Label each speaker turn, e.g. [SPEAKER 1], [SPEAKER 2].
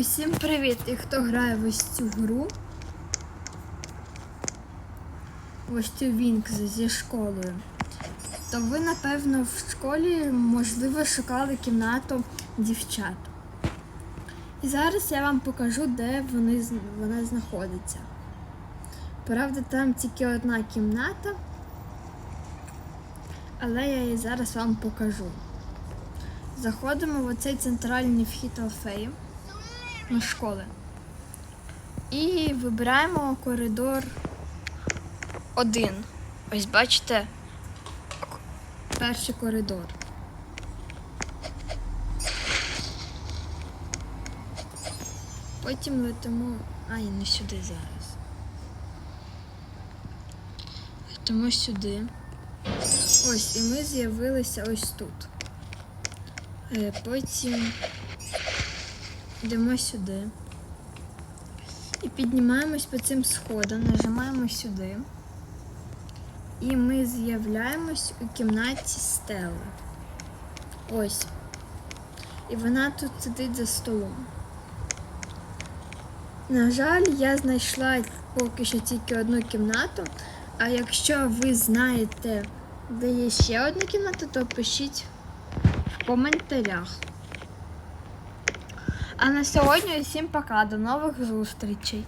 [SPEAKER 1] Усім привіт! І хто грає в ось цю гру? Ось цю Вінкс зі школою. То ви, напевно, в школі, можливо, шукали кімнату дівчат. І зараз я вам покажу, де вони, вона знаходиться. Правда, там тільки одна кімната, але я її зараз вам покажу. Заходимо в оцей центральний вхід Алфею школи. І вибираємо коридор один. Ось бачите, перший коридор. Потім летимо. А, і не сюди зараз. Летимо сюди. Ось, і ми з'явилися ось тут. Е, Потім йдемо сюди. І піднімаємось по цим сходам, нажимаємо сюди. І ми з'являємось у кімнаті Стелли. Ось. І вона тут сидить за столом. На жаль, я знайшла поки що тільки одну кімнату. А якщо ви знаєте, де є ще одна кімната, то пишіть в коментарях. А на сьогодні усім пока, до нових зустрічей.